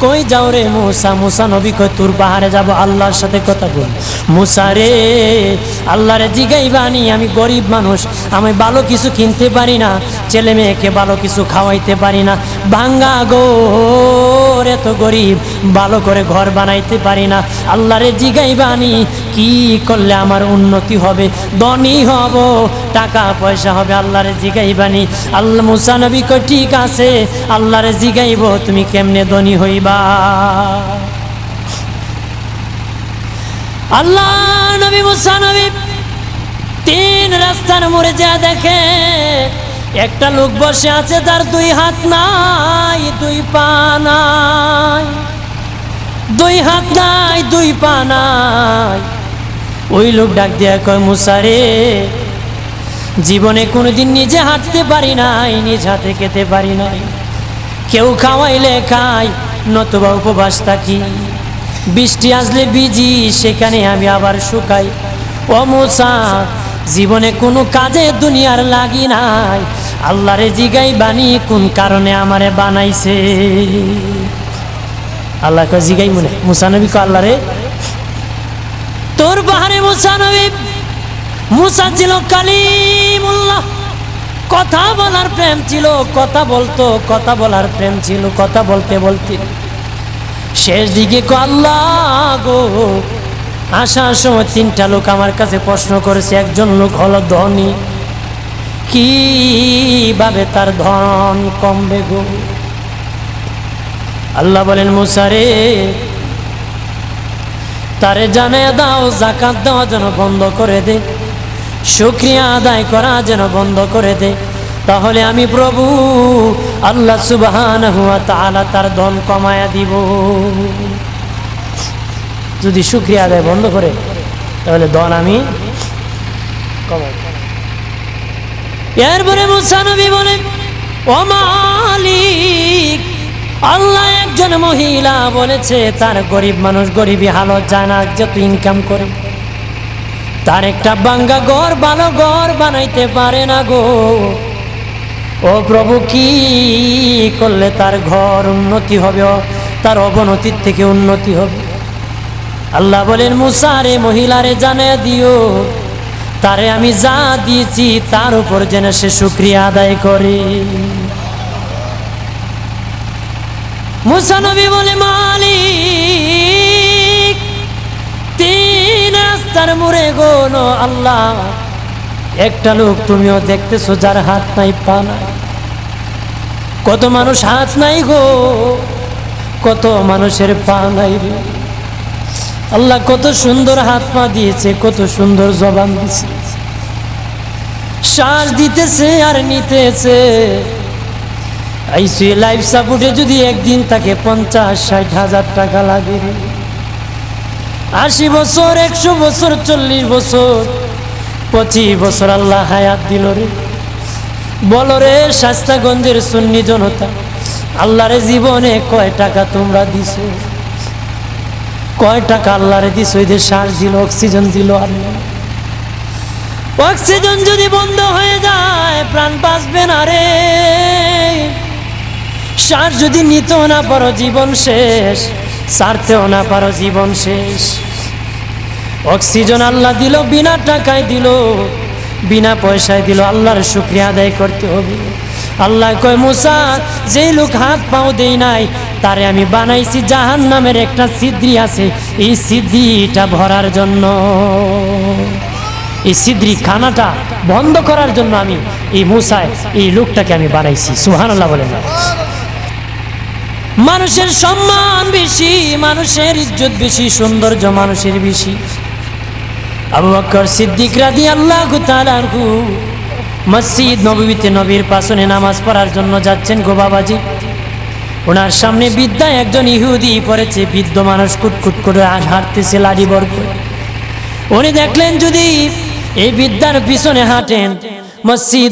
কই যাও রে মুসা? মুসা নবী কই, তোর পাহাড়ে যাব? আল্লাহর সাথে কথা বল। মুসা রে, আল্লাহরে জিগাই বানি আমি গরিব মানুষ, আমি ভালো কিছু কিনতে পারি না, ছেলে মেয়েকে ভালো কিছু খাওয়াইতে পারি না। ভাঙ্গা গো। এত গরিব, ভালো করে ঘর বানাইতে পারি না। আল্লাহরে জিগাইবানি কি করলে আমার উন্নতি হবে? ধনী হব, টাকা পয়সা হবে, আল্লাহরে জিগাইবানি আল্লাহ মুসা নবী কই ঠিক আছে, আল্লাহরে জিগাইব, তুমি কেমনে ধনী হইবা? আল্লাহ নবী মুসা নবী তিন রাস্তার মোড়ে যা দেখে একটা লোক বসে আছে, তার দুই হাত নাই, দুই পা নাই। দুই হাত নাই, দুই পা নাই। ওই লোক ডাক দিয়া কয় মুসারে জীবনে কোনোদিন নিজে হাঁটতে পারি নাই, নিজ হাতে খেতে পারি নাই। কেউ খাওয়াইলে খাই, নতুবা উপবাস থাকি বৃষ্টি আসলে বিজি সেখানে আমি আবার শুকাই। ও মুসা জীবনে কোনো কাজে দুনিয়ার লাগি নাই। আল্লাহরে জিগাই বানি কোন কারণে আমারে বানাইছে? আল্লাহ জিগাই মনে। মুসানবী কো আল্লাহরে। তোর বাহারে মুসানবী মুসা ছিল কালিমুল্লাহ। কথা বলার প্রেম ছিল, কথা বলতো, কথা বলার প্রেম ছিল, কথা বলতে বলতে। শেষ দিকে কো আল্লাহ গো আসার সময় তিনটা লোক আমার কাছে প্রশ্ন করেছে, একজন লোক হলো ধনী। কীভাবে তার ধন কমবে গো? আল্লাহ বলেন মুসারে তারে জানে দাও, জাকাত দেওয়া যেন বন্ধ করে দে। শুক্রিয়া আদায় করা যেন বন্ধ করে দে। তাহলে আমি প্রভু আল্লাহ সুবহান হুয়া তাআলা তার ধন কমায়া দিব। যদি শুক্রিয়া আদায় বন্ধ করে, তাহলে ধন আমি এরপরে মুসানবী বলে ও আল্লাহ একজন মহিলা বলেছে, তার গরিব মানুষ গরিবই হালত যায় না যত ইনকাম করে। তার একটা বাঙ্গা ঘর, ভালো ঘর বানাইতে পারে না গো। ও প্রভু, কি করলে তার ঘর উন্নতি হবে? তার অবনতির থেকে উন্নতি হবে? আল্লাহ বলেন, মুসারে মহিলারে জানিয়ে দিও। তারে আমি যা দিয়েছি তার উপর যেন সে শুক্রিয়া আদায় করে। মুসানবী বলে, মালিক, তিন রাস্তার মুড়ে গোন আল্লাহ। একটা লোক তুমিও দেখতেছো যার হাত নাই, পা নাই। কত মানুষ হাত নাই গো, কত মানুষের পা নাই রে। আল্লাহ কত সুন্দর হাত পা দিয়েছে, কত সুন্দর জবান দিয়েছে। শ্বাস দিতেছে আর নিতেছে। আইসি লাইফ সাপোর্টে যদি একদিন তাকে পঞ্চাশ, ষাট হাজার টাকা লাগে আশি বছর, একশো বছর, চল্লিশ বছর, পঁচিশ বছর আল্লাহ হায়াত দিল রে। বলো রে, শাস্তাগঞ্জের সুন্নি জনতা, আল্লাহরে জীবনে কয় টাকা তোমরা দিছো? কয় টাকা আল্লাহরে দিছো এদের শ্বাস দিল অক্সিজেন দিল আল্লাহ অক্সিজেন যদি বন্ধ হয়ে যায়, প্রাণ বাঁচবে না রে। শ্বাস যদি নিতেও না পারো, জীবন শেষ। সারতেও না পারো, জীবন শেষ। অক্সিজেন আল্লাহ দিল, বিনা টাকায় দিল, বিনা পয়সায় দিল, আল্লাহর শুক্রিয়া আদায় করতে হবে। আল্লাহ কয়, মুসা, যেই লোক হাত পাও দেই নাই, তারে আমি বানাইছি জাহান নামের একটা সিদ্রি আছে। এই সিদ্ধিটা ভরার জন্য, এই সিদ্রি খানাটা বন্ধ করার জন্য আমি এই মুসায়, এই লোকটাকে আমি বানাইছি। সুহান আল্লাহ বলেন মানুষের সম্মান বেশি, মানুষের ইজ্জত বেশি, সৌন্দর্য মানুষের বেশি। আবু বকর সিদ্দিক রাদি আল্লাহ তাআলাহু মসজিদ নবীতে নবীর পাশনে নামাজ পড়ার জন্য যাচ্ছেন গোবাবাজি ওনার সামনে বিদ্যায় একজন ইহুদি পড়েছে, বৃদ্ধ মানুষ কুটকুট করে হাঁটতেছে, লাড়ি বর করে। উনি দেখলেন যদি এই বিদ্যার পিছনে হাঁটেন, মসজিদ